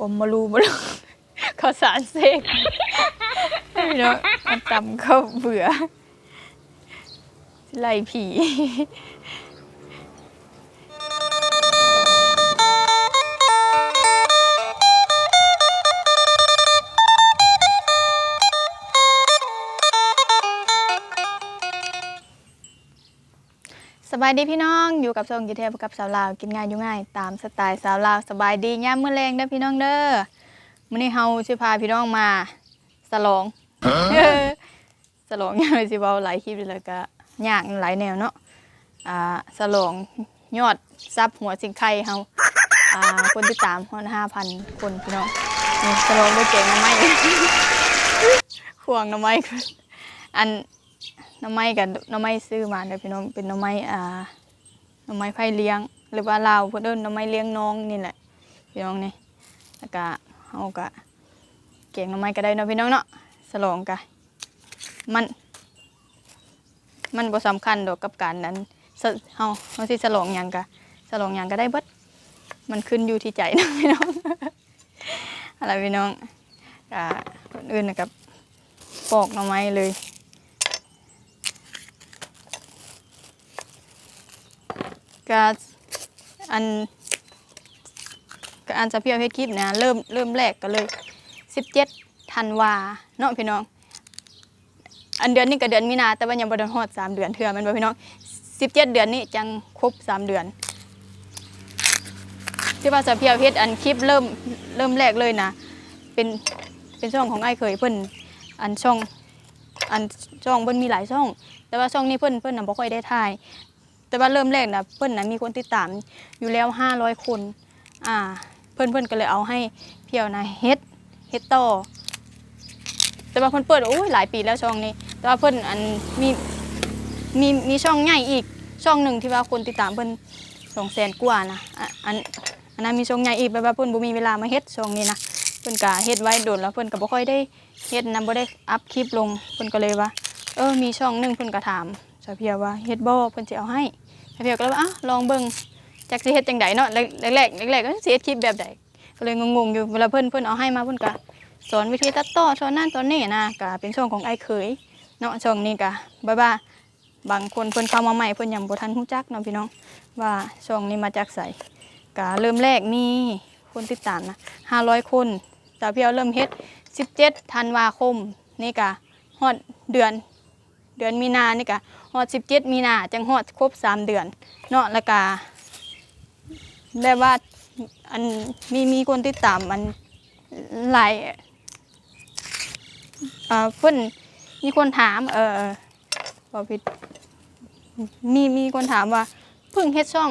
อมมารูมารูข้าวสารเสกพี่น้องมันตำข้าวเบื่อไล่ผีายดีพี่น้องอยู่กับทรงกิเทพกับสาวลาวกินง่ายอยู่ง่ายตามสไตล์สาวลาวสบายดีย่ามมื้อแรงเด้อพี่น้องเด้อมื้อนี้เฮาสิพาพี่น้องมาสลองเออสลองย่างไรสิเว้าหลายคลิปเลยแล้วก็ยากหลายแนวเนาะอ่าสลองยอดซับหัวสิงไข่เฮาอ่าคนที่ตามฮอด5,000 คนพี่น้องนี่สลองด้วยเก่งน้ำไม้ห่วงน้ำไม้อัน หน้ำไม้กับหน้ำไม้ซื้อมาเดี๋ยวพี่น้องเป็นหน้ำไม้อ่าหน้ำไม้ไผ่เลี้ยง หรือว่าลาวเพิ่นเอิ้นหน้ำไม้เลี้ยงน้องนี่แหละพี่น้องนี่แล้วก็เฮาก็เก่งหน้ำไม้ก็ได้เนาะพี่น้องเนาะสลองกะมัน มันบ่สำคัญดอกกับการนั้นเฮาเฮาสิสลองหยังกะสลองหยังก็ได้เบิดมันขึ้นอยู่ที่ใจนะพี่น้องอะไรพี่น้องอ่าคนอื่นน่ะกับปอกหน่อไม้เลย ก็อันก็อันจะเพียวเฮ็ดคลิปนะเริ่มเริ่มแรกก็เลย 17ธันวาเนาะพี่น้อง อันเดือนนี้ก็เดือนมีนาแต่ว่ายังบ่ได้ฮอด3เดือนเทื่อมันบ่พี่น้อง 17 เดือนนี้จังครบ3เดือนที่ว่าจะเพียวเฮ็ดอันคลิปเริ่มเริ่มแรกเลยนะเป็นเป็นช่องของไอ้เคยเพิ่นอันช่องอันช่องเพิ่นมีหลายช่อง แต่ว่าช่องนี้เพิ่นเพิ่นน่ะบ่ค่อยได้ถ่าย แต่ว่าเริ่มแรกนะเพิ่อนนะมีคนติดตามอยู่แล้วห้าร้อยคนอ่าเพิ่อนเพิ่อนก็เลยเอาให้เพียวนะเฮ็ดเฮ็ดต่อแต่ว่าเพิ่อนเปิดโอ้ยหลายปีแล้วช่องนี้ แต่ว่าเพิ่อนอันมีมีมีช่องใหญ่อีกช่องหนึ่งที่ว่าคนติดตามเพิ่อนสองแสนกว่านะอันอันนั้นมีช่องใหญ่อีกแบบว่าเพิ่อนบ่มีเวลามาเฮ็ดช่องนี้นะเพิ่อนก็เฮ็ดไว้โดนแล้วเพิ่อนก็บ่ค่อยได้เฮ็ดนํบ่ได้อัพคลิปลงเพิ่อนก็เลยว่าเออมีช่องหนึ่งเพิ่อนก็ถามสาวเพียวว่าเฮ็ดบ่เพิ่นสิเอาให้ เพียวก็เลยว่าอะลองเบิ่งจักสิเฮ็ดจังไดเนาะแรกแรกแรกๆก็สิเฮ็ดคลิปแบบใดก็เลยงงๆอยู่เวลาเพิ่นเพิ่นเอาให้มาเพิ่นก็สอนวิธีตัดต่อสอนนั่นสอนนี่นะก็เป็นช่วงของไอ้เคยเนาะช่วงนี้ก็บ๊ายบาบางคนเพิ่นเข้ามาใหม่เพิ่นยังบ่ทันฮู้จักเนาะพี่น้องว่าช่วงนี้มาจากไสก็เริ่มแรกมีคนติดตามนะ500 คนแต่เพียวเริ่มเฮ็ด 17ธันวาคมนี่ก็ฮอดเดือน เดือนมีนานี่ก็ ฮอด17มีนาจังฮอดครบ3เดือนเนาะล้วก็ได้ว่าอันมีมีคนติดตามมันหลายเอ่อเพิ่นมีคนถาม เออบ่ผิดมีมีคนถามว่าเพิ่งเฮ็ดช่อง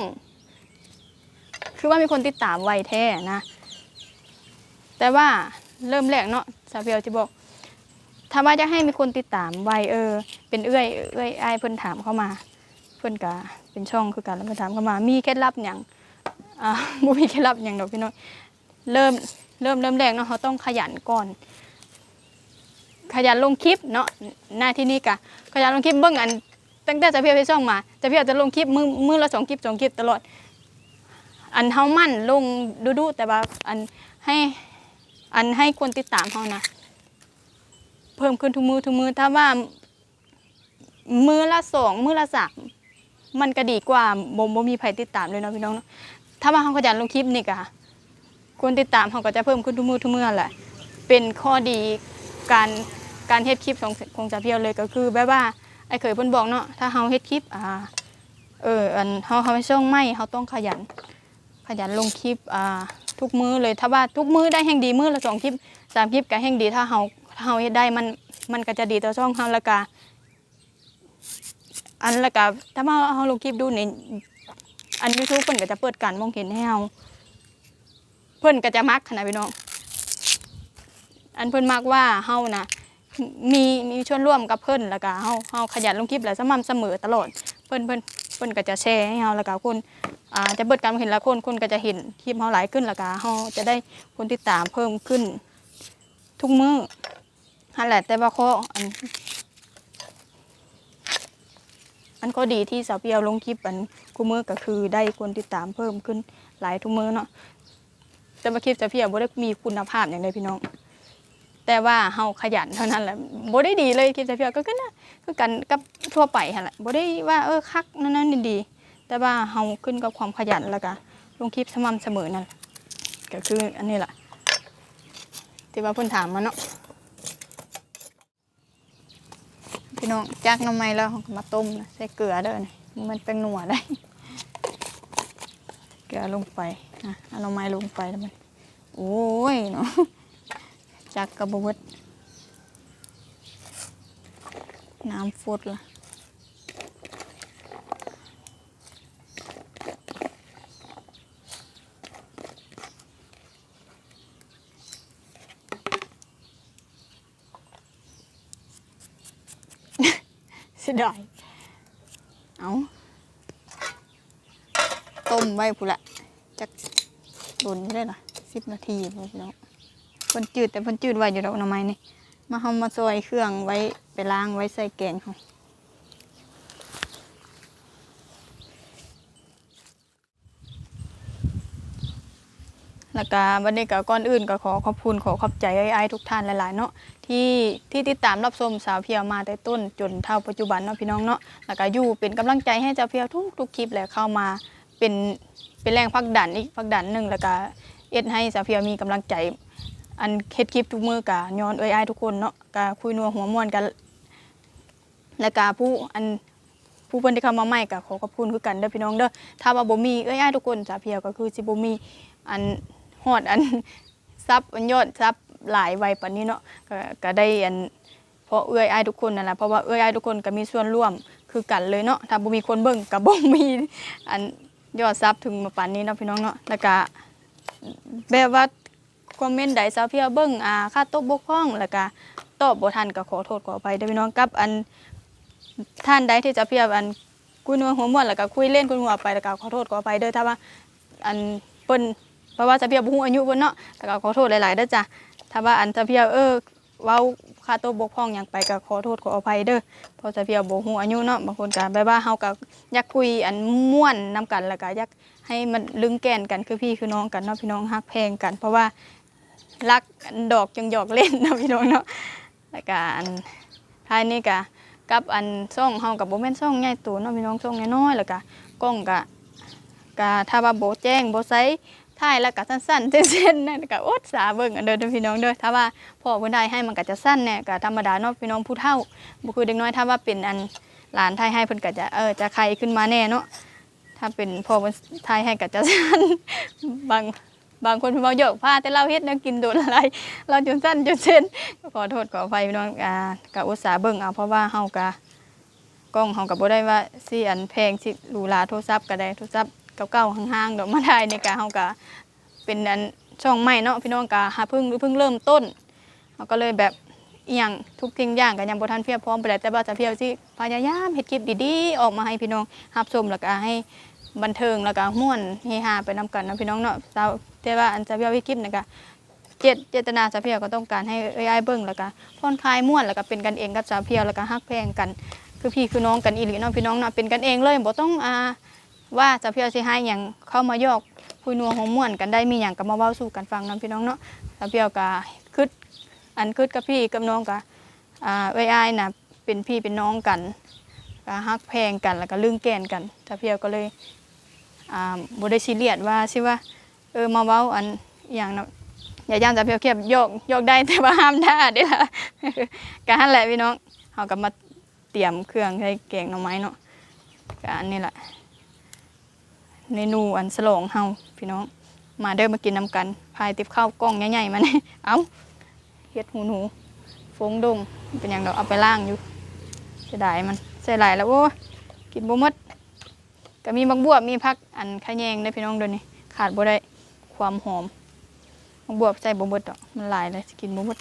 คือว่ามีคนติดตามไวแท้นะ แต่ว่าเริ่มแรกเนาะสาเพียวจะบอก ถ้าว่าจะให้มีคนติดตามไวเออ เป็นเอื้อยเอื้อยไอ้เพิ่นถามเข้ามา เพิ่นก็เป็นช่องคือกันแล้วเพิ่นถามเข้ามา มีเคล็ดลับหยังอ่าบ่มีเคล็ดลับหยังดอกพี่น้องเริ่มเริ่มเริ่มแรกเนาะเขาต้องขยันก่อน ขยันลงคลิปเนาะหน้าที่นี่กะขยันลงคลิปเบิ่งอันตั้งแต่จะเพียไปช่องมาจะเพียจะลงคลิปมือมือละสองคลิปสองคลิปตลอด อันเฮามั่นลงดูๆแต่ว่าอันให้อันให้คนติดตามเฮานะ เพิ่มขึ้นทุกมือทุกมือถ้าว่า มือละสองมือละสามมันก็ดีกว่าบ่บ่มีใครติดตามเลยเนาะพี่น้องเนาะถ้าว่าเขาขยันลงคลิปนี่ก็คนติดตามเขาก็จะเพิ่มขึ้นทุกมือทุกมือแหละเป็นข้อดีการการเฮ็ดคลิปของของจ่าเพียวเลยก็คือแบบว่าไอ้เคยเพิ่นบอกเนาะถ้าเฮาเฮ็ดคลิปอ่าเอออันเฮาเฮาช่องไม่เฮาต้องขยัน ขยันลงคลิปอ่าทุกมือเลยถ้าว่าทุกมือได้แห่งดีมือละสองคลิปสามคลิปก็แห่งดีถ้าเฮา เฮาเฮ็ดได้มันมันก็จะดีต่อช่องเฮาแล้วก็อันแล้วก็ถ้ามาเฮาลงคลิปดูนี่อัน YouTube เพิ่นก็จะเปิดการมองเห็นให้เฮาเพิ่นก็จะมักขนาดพี่น้องอันเพิ่นมักว่าเฮานะมีมีชวนร่วมกับเพิ่นแล้วก็เฮาเฮาขยันลงคลิปและสม่ำเสมอตลอดเพิ่นเพิ่นเพิ่นก็จะแชร์ให้เฮาแล้วก็คนอ่าจะเปิดการมองเห็นล้วคนคนก็จะเห็นคลิปเฮาหลายขึ้นแล้วก็เฮาจะได้คนติดตามเพิ่มขึ้นทุกมื้อ นั่นแหละแต่ว่าเข้ออันอันก็ดีที่สาวเปียวลงคลิปอันกูมือก็คือได้คนติดตามเพิ่มขึ้นหลายทุกมือเนาะแต่ว่าคลิปสาวเพียวบ่ได้มีคุณภาพอย่างใดพี่น้อง แต่ว่าเฮาขยันเท่านั้นแหละบ่ได้ดีเลยคลิปสาวเพียวก็คือนะคือกันกับทั่วไปหั่นแหละบ่ได้ว่าเออคักนั่นนั่นดีแต่ว่าเฮาขึ้นกับความขยันแล้วก็ลงคลิปสม่ำเสมอนั่นแหละก็คืออันนี้แหละที่ว่าเพิ่นถามมาเนาะ พี่น้องจากน้ำไม้แล้วก็มาต้มนะใส่เกลือเด้อนี่มันเป็นหนัวได้ เกลือลงไปนะเอาน้ำไม้ลงไปแล้วมันโอ้ยเนาะจากกระบวดน้ำฟุดละเได้ เอาต้มไว้พูนละจักโดนอยู่ได้ล่ะสิบนาทีพู้นพี่น้องเพ่นจืดแต่เพ่นจืดไว้อยู่ดอกหน่อไม้นี่มาเฮามาซอยเครื่องไว้ไปล้างไว้ใส่แกงเขา แล้วก็วันนี้ก็ก่อนอื่นก็ขอขอบคุณขอขอบใจไอ้ทุกท่านหลาย ๆ เนาะที่ที่ติดตามรับชมสาวเพียวมาแต่ต้นจนเท่าปัจจุบันเนาะพี่น้องเนาะแล้วก็อยู่เป็นกำลังใจให้เจ้าเพียวทุกทุกคลิปแหละเข้ามาเป็นเป็นแรงผลักดันอีกผลักดันหนึ่งแล้วก็เอ็ดให้สาวเพียวมีกำลังใจ อันเฮ็ดคลิปทุกมือกะย้อนเอ้ยอ้ทุกคนเนาะกะคุยนัวหัวม่วนกัน แล้วก็ผู้อันผู้เพิ่นที่เข้ามาใหม่ก็ขอขอบคุณคือกันเด้อพี่น้องเด้อถ้าว่าบ่มีเอ้ยอ้ายทุกคนสาวเพียวก็คือสิบ่มีอัน ฮอดอันซับอันยอดซับหลายไวปานนี้เนาะก็ก็ได้อันเพราะเอื้อยอ้ายทุกคนนั่นแหละเพราะว่าเอื้อยอ้ายทุกคนก็มีส่วนร่วมคือกันเลยเนาะถ้าบ่มีคนเบิ่งก็บ่มีอันยอดซับถึงมาปานนี้เนาะพี่น้องเนาะแล้วก็แบบว่าคอมเมนต์ใดสาวเพียเบิ่งอ่าค่าตกบกพร่องแล้วก็ตอบบ่ทันก็ขอโทษขออภัยเด้อพี่น้องกับอันท่านใดที่จะเพียบอันคุยนัวหัวม่วนแล้วก็คุยเล่นคุยหัวไปแล้วก็ขอโทษขออภัยเด้อถ้าว่าอันเปิ้น เพราะว่าจะเพียบบ่ฮู้อายุเพิ่นเนาะแต่ก็ขอโทษหลายๆเด้อจ้ะถ้าว่าอันจะเพียบเออเว้าค่าตัวบกพร่องหยังไปก็ขอโทษขออภัยเด้อเพราะจะเพียบบ่ฮู้อายุเนาะบางคนก็แบบว่าเฮาก็อยากคุยอันม่วนนํกันแล้วก็อยากให้มันลึงแก่นกันคือพี่คือน้องกันเนาะพี่น้องฮักแพงกัน เพราะว่ารักอันดอกจังหยอกเล่นเนาะพี่น้องเนาะแล้วก็อันท้ายนี้ก็กับอันซ่องเฮากับโบแม่นซ่องใหญ่โตเนาะพี่น้องซ่องน้อยๆแล้วก็กล้องก็ก็ถ้าว่าโบแจ้งโบ่ใส ถ่ายแล้วก็สั้นๆเส้นๆนั่นก็อดสาเบิ่งอันเด้อเด้อพี่น้องเด้อถ้าว่าพ่อเพิ่นได้ให้มันก็จะสั้นแน่ก็ธรรมดาเนาะพี่น้องผู้เฒ่าบ่คือเด็กน้อยถ้าว่าเป็นอันหลานถ่ายให้เพิ่นก็จะเออจะใครขึ้นมาแน่เนาะถ้าเป็นพ่อเพิ่นถ่ายให้ก็จะสั้นบางบางคนเพิ่นเว้าเยอะพาแต่เราเฮ็ดแนวกินโดนอะไร เราจนสั้นจนเส้นขอโทษขออภัยพี่น้องอ่าก็อุตส่าห์เบิ่งเอาเพราะว่าเฮาก็กล้องเฮาก็บ่ได้ว่าสิอันแพงสิหรูหราโทรศัพท์ก็ได้โทรศัพท์ เก่าๆห่างๆดอกมาได้ในการเฮาก็เป็นอันช่องใหม่เนาะพี่น้องก็หาเพิ่งเพิ่งเริ่มต้นเราก็เลยแบบอหย่างทุกทิ้งอย่างก็ยังบ่ทันเพียบพร้อมไปแล้วแต่ว่าจะเพียบสิพยายามเฮ็ดคลิปดีๆออกมาให้พี่น้องรับชมแล้วก็ให้บันเทิงแล้วก็ม่วนเฮฮาไปนํกันนะพี่น้องเนาะสาวแต่ว่าอันจะเพียบคลิปนี่ก็เจตเจตนาจะเพียบก็ต้องการให้เอ้ยเบิ่งแล้วก็ผ่อนคลายม่วนแล้วก็เป็นกันเองกับสาเพียบแล้วก็ฮักแพงกัน คือพี่คือน้องกันอีหลีเนาะพี่น้องเนาะเป็นกันเองเลยบ่ต้องอ่า ว่าจะเพียบสิให้หยังเข้ามายอกคุยนัวหัวม่วนกันได้มีอย่างก็มาเว้าสู่กันฟังนํพี่น้องเนาะแล้วเปียวก็คึดอันคึดกับพี่กับน้องก็อ่าเอ้ยอ้ายน่ะเป็นพี่เป็นน้องกันก็ฮักแพงกันแล้วก็ลึงแกนกันถ้าเพียวก็เลยอ่าบ่ได้ซีเรียสว่าสิว่าเออมาเว้าอันอย่างนะอย่าย่านจะเพียวเคียบโยกโยกได้แต่ว่าห้ามท่าเด้ล่ะก็หั่นแหละพี่น้องเฮาก็มาเตรียมเครื่องให้แกงหน่อไม้เนาะก็อันนี้แหละ เมนูอันสลองเฮาพี่น้อง มาเด้อมากินน้ำกัน พายติบข้าวกล้องใหญ่ๆมาเนี่ยเอ้าเฮ็ดหูหนูฟงดง เป็นอย่างดอกเอาไปล่างอยู่เสียดายมันใส่หลายแล้วโอ้กินบ่หมดก็มีบักบวบมีผักอันขะแยงได้พี่น้องเดี๋ยวนี้ขาดบ่ได้ความหอมบักบวบใส่บ่หมดดอกมันหลายเลยสิกินบ่หมด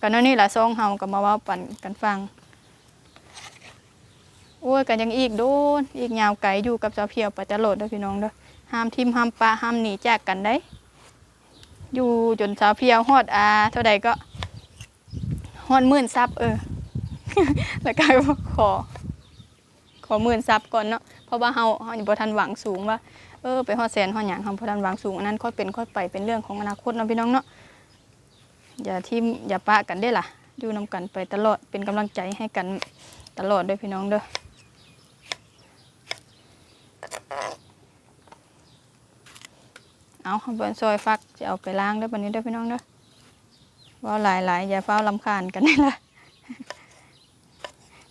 กันนั่นนี่ละซองเฮาก็มาเว้าปั่นกันฟัง อ้ยกันยังอีกโดนอีกยาวไกลอยู่กับสาวเพียวปัจจโลดเด้อพี่น้องเด้อห้ามทิมห้ามปะห้ามหนีจากกันได้ อยู่จนสาวเพียวฮอดอาเท่าใดก็ฮอดหมื่นซับเออ แล้วก็ขอ ขอหมื่นซับก่อนเนาะเพราะว่าเฮาเฮาอยู่บ่ทันหวังสูงว่าเออไปฮอดแสนฮอดหยังคำพดันหวางสูงอันนั้นค่อยเป็นค่อยไปเป็นเรื่องของอนาคตเนาะพี่น้องเนาะอย่าทิมอย่าปะกันได้ล่ะอยู่นำกันไปตลอดเป็นกำลังใจให้กันตลอดด้วยพี่น้องเด้อ เอาเบิ่นซอยฟักจะเอาไปล้างเด้อบัดนี้เด้อพี่น้องเด้อว่าหลายๆอย่าเฝ้าลำคาญกันนี่ละ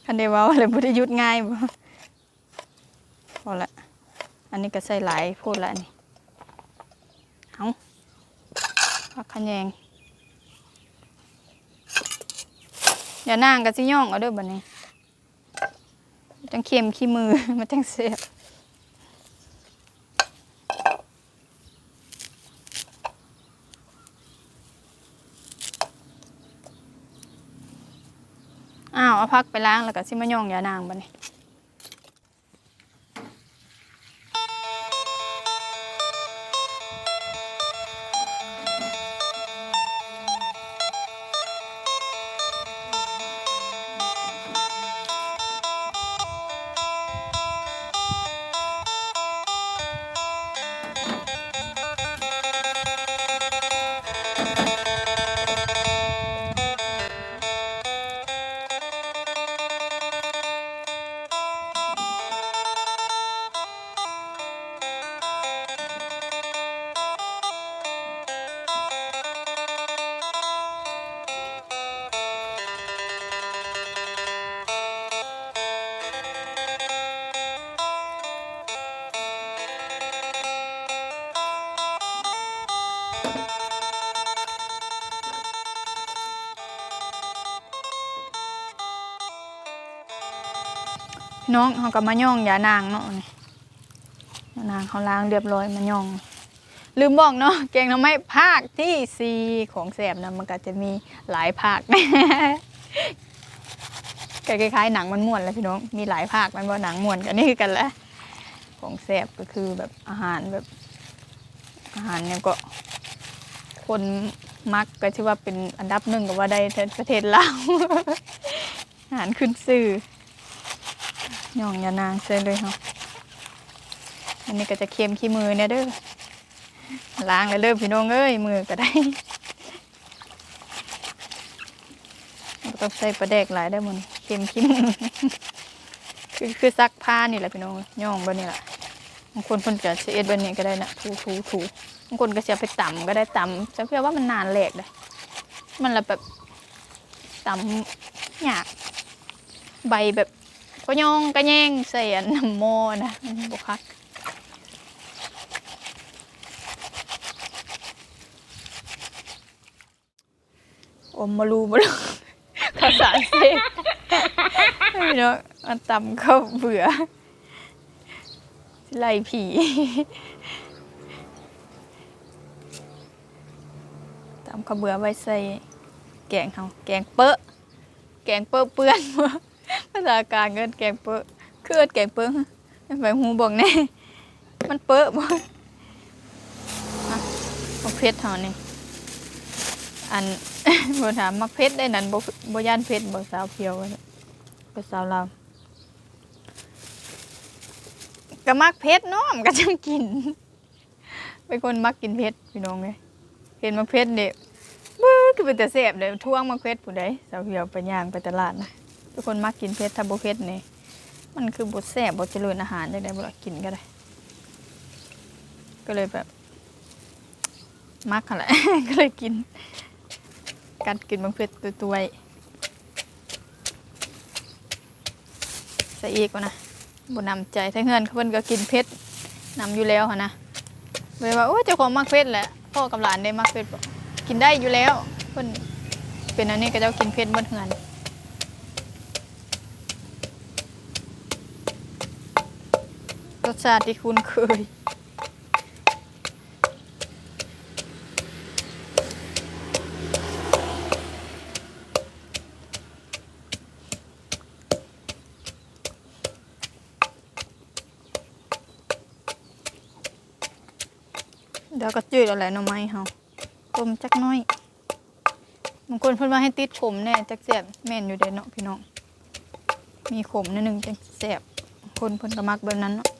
คันได้เว้าเลยบ่ได้หยุดง่ายบ่พอละอันนี้ก็ใส่หลายพูดละนี่เอาผักขะแยงอย่านั่งกับซิย่องเอาเด้อบัดนี้จังเค็มขี้มือมันจังเสียบ พักไปล้างแล้วก็ซิมาย่องยานางบัดนี้ น้องเขาก็มาย่องยานางเนาะนี่ยานางเขาล้างเรียบร้อยมาย่อง ลืมบอกเนาะแกงหน้ำไม้ภาคที่ซีของแสบนะมันก็จะมีหลายภาคคล้ายๆหนังมันม่วนแล้วพี่น้อง มีหลายภาคมันว่าหนังม่วนกันนี่คือกันแหละของแสบก็คือแบบอาหารแบบ อาหารเนี่ยก็ คนมักก็ชื่อว่าเป็นอันดับหนึ่งก็ว่าได้ประเทศลาวอาหารขึ้นซื่อ ย่องยานางเส้นเลยเนาะอันนี้ก็จะเค็มขี้มือเนี่ยเด้อล้างเลยเด้อพี่น้องเอ้ยมือก็ได้ต้องใส่ประแดกหลายได้อมันเค็มขี้มือคือคือซักผ้านี่แหละพี่น้องย่องบบนี้แหละบางคนเพิ่นก็สิเอ็ดบบนี้ก็ได้นะถูถูถูบางคนก็เสิเอาไปต่ำก็ได้ตำแต่เพื่อว่ามันนานแหลกเลยมันละแบบต่ำยากใบแบบ ก็ยองกระแยงใส่อันน้ำโมนะมันบกคักอมมารูมารูข้าวสาเสกไม่เนาะอันตำเข้าวเบื่อไล่ผีตำข้าวเบื่อไว้ใส่แกงเขาแกงเปอะแกงเปอะเปื้อน ภาษากลางเงินแกงเปอะคือเอิ้นแกงเปอะไปหูบอกแน่ มันเปอะบ่อะมักเพชรเท่านี้อันบ่ถามมักเพชรได้นั่นบ่บ่ย่านเพชรบ่สาวเพียวว่าซั่นบ่สาวลาวก็มักเพชรเนาะมันก็จังกิน เป็นคนมักกินเพชรพี่น้องเอ้ยเห็นมักเพชรนี่บื้อคือเป็นแต่แซ่บเลยท่วงมักเพชรผู้ใดสาวเพียวไปย่างไปตลาดนะ ทุกคนมักกินเผ็ดถ้าบ่เผ็ดนี่มันคือบดแซ่บบดเจริญอาหารได้ได้บ่ล่ะกินก็ได้ ก็เลยแบบ มักหั่นแหละก็เลยกินกัดกินบางเผ็ดตัวๆใส่อีกว่านะบ่นำใจถ้าเฮือนเพิ่นก็กินเผ็ดนำอยู่แล้วหั่นะเลยว่าโอ้เจ้าของมักเผ็ดแหละพ่อกับหลานได้มักเผ็ดกินได้อยู่แล้วเพิ่นเป็นอันนี้ก็เจ้ากินเผ็ดบิดเฮือน รสชาติที่คุ้นเคย เดี๋ยวก็จืดอะไรหน่อไม้เฮาต้มจักน้อยบางคนเพิ่นว่าให้ติดขมแน่จักแซ่บแม่นอยู่เด้เนาะพี่น้อง มีขมนิดนึงจักแซ่บคนเพิ่นก็มักแบบนั้นเนาะ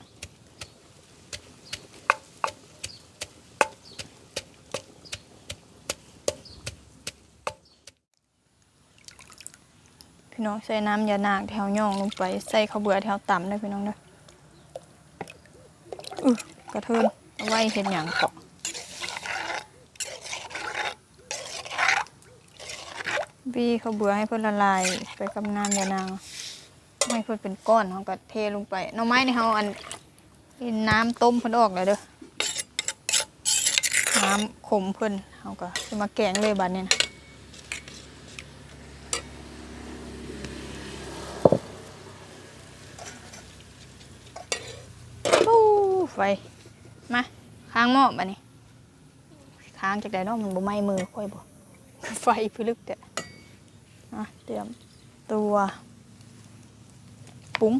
พี่น้องใส่น้ำยานางแถวย่องลงไป ใส่ข้าวเบื่อแถวต่ำเลยพี่น้องเด้ออือกระเทินเอาไว้เห็นอย่างเกาะบีข้าวเบื่อให้เพิ่นละลายไปกับน้ำยานางให้เพิ่นเป็นก้อนเขาก็เทลงไปหน่อไม้นี่เขาอันนี่น้ำต้มเพิ่นออกเลยเด้อน้ำขมเพิ่นเขาก็จะมาแกงเลยบัดนี้นะ ปู้ ไฟ มาค้างหม้อบัดนี้ค้างจากใดเนาะมันบ่ไหม้มือค่อยบ่ไฟพลึกเด้ออะเตรียมตัวปรุง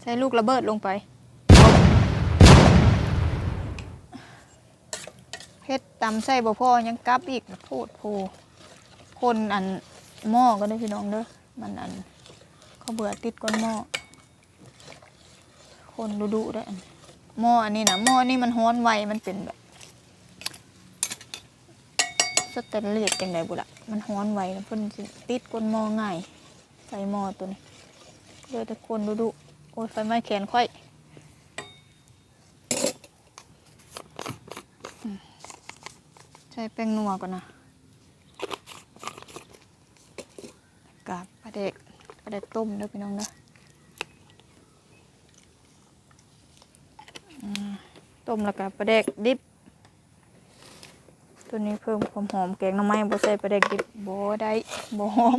ใช้ลูกระเบิดลงไปเฮ็ดตำใส่บ่พอยังกลับอีกโทษโพคนอันหม้อก็ได้พี่น้องเด้อมันอันเขาเบื่อติดก้นหม้อ คนดุดุๆด้วยหม้ออันนี้นะหม้อนี่มันฮ้อนไวมันเป็นแบบสแตนเลสจังไดบุละมันฮ้อนไวแล้วเพิ่นสิติดก้นหม้อง่าย ใส่หม้อตัวนี้เลยแต่คนดุดุโอ้ยไฟไหม้แขนค่อยใส่แป้งนัวก่อนนะกาบปลาเด็กก็ได้ต้มเด้อพี่น้องเด้อม ต้มแล้วก็ปลาแดกดิบ ตัวนี้เพิ่มความหอมแกงน้ำไม้บ่ใส่ปลาแดกดิบบ่ได้บ่หอม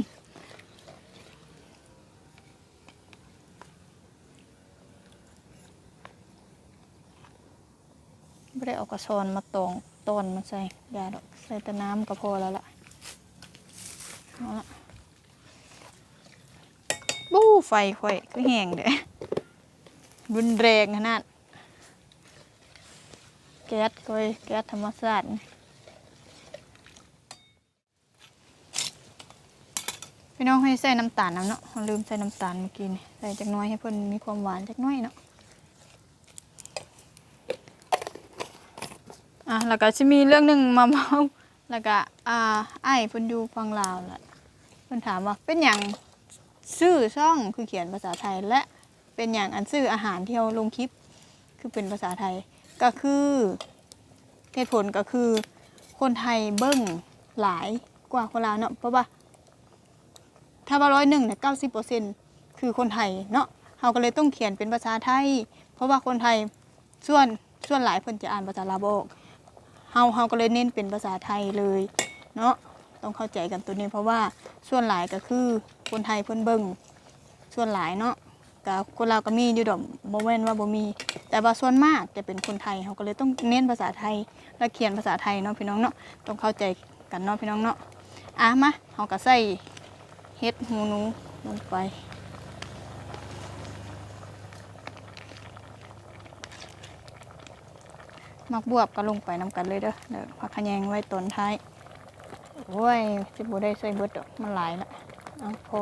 ไม่ได้เอากระชอนมาตองตอนมาใส่ยาดอกใส่แต่น้ำก็พอแล้วล่ะเอาละบู้ไฟค่อยก็แห้งเด้อรุนแรงขนาด แก๊สค่อยแก๊สธรรมชาติพี่น้องให้ใส่น้ำตาลน้ำเนาะเราลืมใส่น้ำตาลเมื่อกี้นี่ใส่จักน้อยให้เพิ่นมีความหวานจักน้อยเนาะอะแล้วก็จะมีเรื่องหนึ่งมาเมาแล้วก็อ่าไอ้เพิ่นอยู่ฟังลาวแหละเพิ่นถามว่าเป็นอย่างชื่อช่องคือเขียนภาษาไทยและเป็นอย่างอันชื่ออาหารที่เราลงคลิปคือเป็นภาษาไทย ก็คือเหตุผลก็คือคนไทยเบิ้งหลายกว่าคนลาวเนาะเพราะว่าถ้าว่าร้อยหนึ่งเนี่ยเก้าสิบเปอร์เซ็นคือคนไทยเนาะเราก็เลยต้องเขียนเป็นภาษาไทย เพราะว่าคนไทยส่วนส่วนหลายเพิ่นจะอ่านภาษาลาวบออกเฮาเฮาก็เลยเน้นเป็นภาษาไทยเลยเนาะต้องเข้าใจกันตัวนี้เพราะว่าส่วนหลายก็คือคนไทยเพิ่นเบิ่งส่วนหลายเนาะ ก็คนลาวก็มีอยู่ดอกบ่แม่นว่าบ่มี แต่ว่าส่วนมากจะเป็นคนไทยเขาก็เลยต้องเน้นภาษาไทยและเขียนภาษาไทยเนาะพี่น้องเนาะต้องเข้าใจกันเนาะพี่น้องเนาะอะมาเขาก็ใส่เฮ็ดหูหนูลงไปมักบวบก็ลงไปนำกันเลยเด้อเดี๋ยวพักขะแยงไว้ตอนท้ายโอ้ยสิบ่ได้ใส่เบิดดอกมันหลายละเอาพอ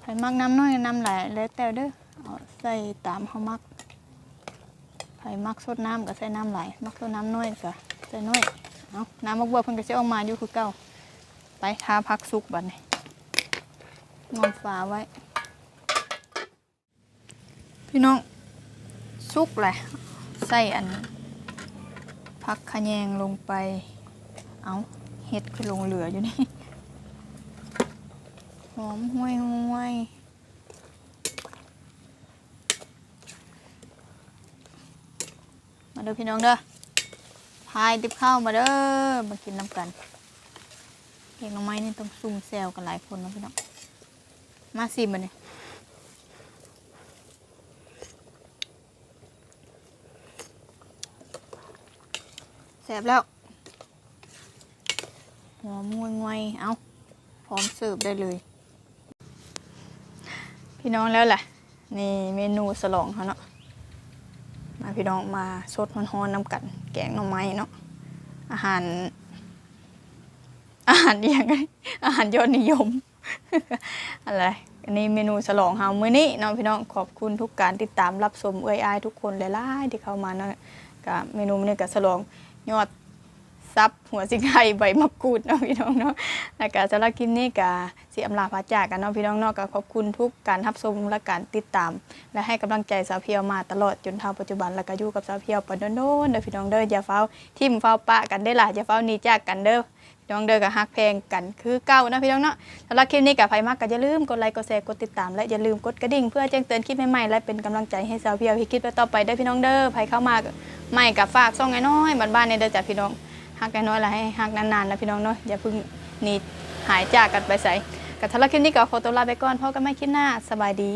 ใส่มักน้ำน้อยน้ำหลายแล้วแต่เด้อเอาใส่ตามเขามักใส่มักสดน้ำก็ใส่น้ำหลายมักสดน้ำน้อยก็ใส่น้อยเอาน้ำมักบวบเพิ่นก็สิออกมาอยู่คือเก่าไปทาพักสุกบัดนี้งอมฝาไว้ พี่น้องสุกแหละใส่อันพักขะแยงลงไป เอาเห็ดคือลงเหลืออยู่นี่ หอมห้วยห้วยมาเด้อพี่น้องเด้อพายติบข้าวมาเด้อ มากินน้ำกันเพียงน้องไม้นี่ต้องซุ่มแซวกันหลายคนนะพี่น้อง มาสิมาเนี่ยแสบแล้วหัวมวยงวยเอาพร้อมเสิร์ฟได้เลย พี่น้องแล้วแหละนี่เมนูสลองเขาเนาะมาพี่น้องมาสดฮ้อนๆน้ำกันแกงหน่อไม้เนาะอาหาร อาหารอย่างไงอาหารยอดนิยม อะไรอันนี้เมนูฉลองเฮามื้อนี้เนาะพี่น้องขอบคุณทุกการติดตามรับชมเอ้ยอายทุกคนหลายๆที่เข้ามาเนาะกับเมนูมือนี้ก็ฉลองยอด ซับหัวสิงไข่ใบมะกรูดเนาะพี่น้องเนาะแล้วก็สำหรับคลิปนี้ก็สิอำลาพาจากกันเนาะพี่น้องเนาะก็ขอบคุณทุกการรับชมและการติดตาม และให้กำลังใจสาวเพียวมาตลอดจนเท่าปัจจุบันแล้วก็อยู่กับสาวเพียวปานโน้นเด้อพี่น้องเด้ออย่าเฝ้าทิมเฝ้าปะกันได้ล่ะอย่าเฝ้าหนีจากกันเด้อพี่น้องเด้อก็ฮักแพลงกันคือเก่านะพี่น้องเนาะสำหรับคลิปนี้ก็ใครมากก็อย่าลืมกดไลค์กดแชร์กดติดตามและอย่าลืมกดกระดิ่งเพื่อแจ้งเตือนคลิปใหม่ๆและเป็นกำลังใจให้สาวเพียวที่คิดไปต่อไปเด้พี่น้องเด้อใครเข้ามาก็ไม่กับฝากซ่องน้อยๆบ้านๆเนี่ยเด้อจ้ะพี่น้อง ฮักน้อยๆละให้ฮักนานๆแล้วพี่น้องเนาะอย่าเพิ่งหนีหายจากกันไปใส่กับทะเลคลิปนี้ก็ขอตัวลาไปก่อนพ่อกันใหม่คิดหน้าสบายดี